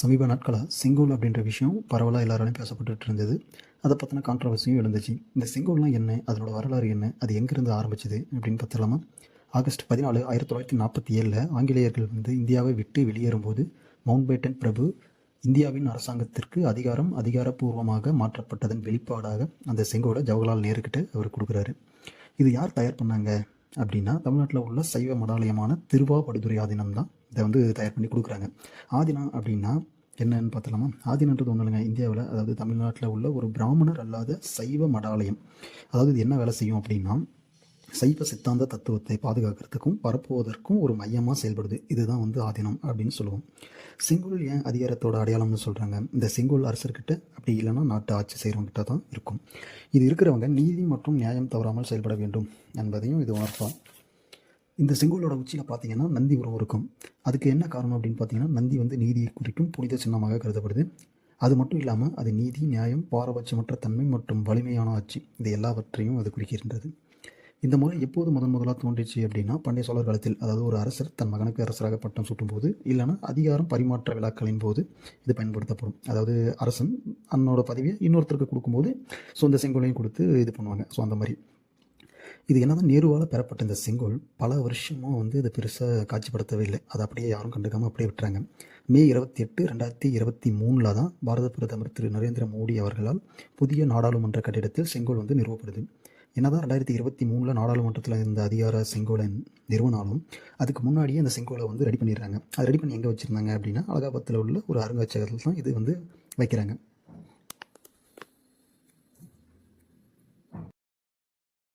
சமீப நாட்களாக செங்கோல் அப்படின்ற விஷயம் பரவலாக எல்லாராலையும் பேசப்பட்டுட்டு இருந்தது. அதை பற்றின கான்ட்ரவர்சியும் எழுந்துச்சு. இந்த செங்கோல்லாம் என்ன? அதனோட வரலாறு என்ன? அது எங்கேருந்து ஆரம்பிச்சது? அப்படின்னு பார்த்துலாமா ஆகஸ்ட் பதினாலு ஆயிரத்தி தொள்ளாயிரத்தி நாற்பத்தி ஏழில் ஆங்கிலேயர்கள் வந்து இந்தியாவை விட்டு வெளியேறும்போது மவுண்ட் பேட்டன் பிரபு இந்தியாவின் அரசாங்கத்திற்கு அதிகாரம் அதிகாரப்பூர்வமாக மாற்றப்பட்டதன் வெளிப்பாடாக அந்த செங்கோலை ஜவஹர்லால் நேருக்கிட்ட அவர் கொடுக்குறாரு. இது யார் தயார் பண்ணாங்க? அப்படின்னா தமிழ்நாட்டில் உள்ள சைவ மடாலயமான திருவாவடுதுறை ஆதீனம் தான் இதை வந்து தயார் பண்ணி கொடுக்குறாங்க. ஆதீனம் அப்படின்னா என்னன்னு பார்த்தலாமா ஆதினன்றது ஒன்றும் இல்லைங்க. இந்தியாவில் அதாவது தமிழ்நாட்டில் உள்ள ஒரு பிராமணர் அல்லாத சைவ மடாலயம். அதாவது இது என்ன வேலை செய்யும் அப்படின்னா சைவ சித்தாந்த தத்துவத்தை பாதுகாக்கிறதுக்கும் பரப்புவதற்கும் ஒரு மையமாக செயல்படுது. இதுதான் வந்து ஆதீனம் அப்படின்னு சொல்லுவோம். செங்கோல் ஏன் அதிகாரத்தோட அடையாளம்னு சொல்கிறாங்க இந்த செங்கோல் அரசர்கிட்ட அப்படி இல்லைன்னா நாட்டு ஆட்சி செய்கிறவங்ககிட்ட தான் இருக்கும். இது இருக்கிறவங்க நீதி மற்றும் நியாயம் தவறாமல் செயல்பட வேண்டும் என்பதையும் இது உணர்த்தும். இந்த செங்கோலோட உச்சியில் பார்த்தீங்கன்னா நந்தி உருவம் இருக்கும். அதுக்கு என்ன காரணம் அப்படின்னு பார்த்தீங்கன்னா நந்தி வந்து நீதியை குறிக்கும் புனித சின்னமாக கருதப்படுது. அது மட்டும் இல்லாமல் அது நீதி நியாயம் பாரபட்சமற்ற தன்மை மற்றும் வலிமையான ஆட்சி இது எல்லாவற்றையும் அது குறிக்கின்றது. இந்த முறை எப்போது முதன் முதலாக தோன்றிச்சு அப்படின்னா பண்டைய சோழர் காலத்தில் அதாவது ஒரு அரசர் தன் மகனுக்கு அரசராக பட்டம் சூட்டும்போது இல்லைன்னா அதிகாரம் பரிமாற்ற விழாக்களின் போது இது பயன்படுத்தப்படும். அதாவது அரசன் அன்னோட பதவியை இன்னொருத்தருக்கு கொடுக்கும்போது ஸோ இந்த செங்கோலையும் கொடுத்து இது பண்ணுவாங்க. ஸோ அந்த மாதிரி. இது என்னதான் நேருவால் பெறப்பட்ட இந்த செங்கோல் பல வருஷமும் வந்து இது பெருசாக காட்சிப்படுத்தவே இல்லை. அதை அப்படியே யாரும் கண்டுக்காமல் அப்படியே விட்டுறாங்க. மே இருபத்தி எட்டு ரெண்டாயிரத்தி இருபத்தி மூணில் தான் பாரத பிரதமர் திரு நரேந்திர மோடி அவர்களால் புதிய நாடாளுமன்ற கட்டிடத்தில் செங்கோல் வந்து நிறுவப்படுது. என்னதான் ரெண்டாயிரத்தி இருபத்தி மூணில் நாடாளுமன்றத்தில் இருந்த அதிகார செங்கோலை நிறுவனாலும் அதுக்கு முன்னாடியே அந்த செங்கோலை வந்து ரெடி பண்ணிடுறாங்க. அது ரெடி பண்ணி எங்கே வச்சுருந்தாங்க அப்படின்னா அலகாபாத்தில் உள்ள ஒரு அருங்காட்சியகத்தில் தான் இது வந்து வைக்கிறாங்க.